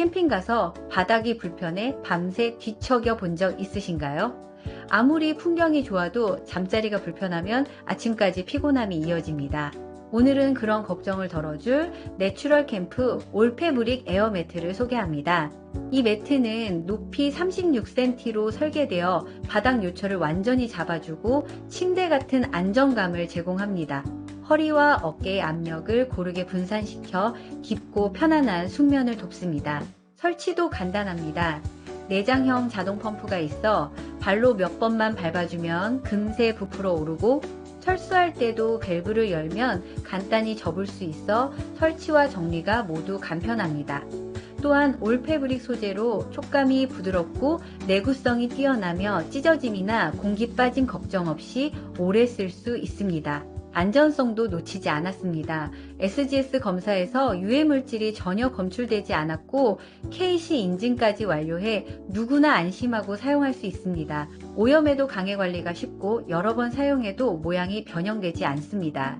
캠핑 가서 바닥이 불편해 밤새 뒤척여 본 적 있으신가요? 아무리 풍경이 좋아도 잠자리가 불편하면 아침까지 피곤함이 이어집니다. 오늘은 그런 걱정을 덜어줄 내추럴 캠프 올페브릭 에어 매트를 소개합니다. 이 매트는 높이 36cm로 설계되어 바닥 요철을 완전히 잡아주고 침대 같은 안정감을 제공합니다. 허리와 어깨의 압력을 고르게 분산시켜 깊고 편안한 숙면을 돕습니다. 설치도 간단합니다. 내장형 자동 펌프가 있어 발로 몇 번만 밟아주면 금세 부풀어 오르고 철수할 때도 밸브를 열면 간단히 접을 수 있어 설치와 정리가 모두 간편합니다. 또한 올페브릭 소재로 촉감이 부드럽고 내구성이 뛰어나며 찢어짐이나 공기 빠짐 걱정 없이 오래 쓸 수 있습니다. 안전성도 놓치지 않았습니다. SGS 검사에서 유해 물질이 전혀 검출되지 않았고 KC 인증까지 완료해 누구나 안심하고 사용할 수 있습니다. 오염에도 강해 관리가 쉽고 여러 번 사용해도 모양이 변형되지 않습니다.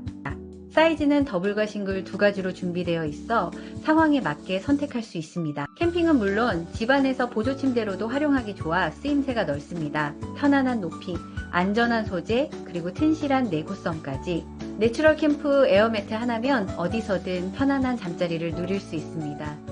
사이즈는 더블과 싱글 두 가지로 준비되어 있어 상황에 맞게 선택할 수 있습니다. 캠핑은 물론 집안에서 보조 침대로도 활용하기 좋아 쓰임새가 넓습니다. 편안한 높이, 안전한 소재, 그리고 튼실한 내구성까지 내추럴 캠프 에어매트 하나면 어디서든 편안한 잠자리를 누릴 수 있습니다.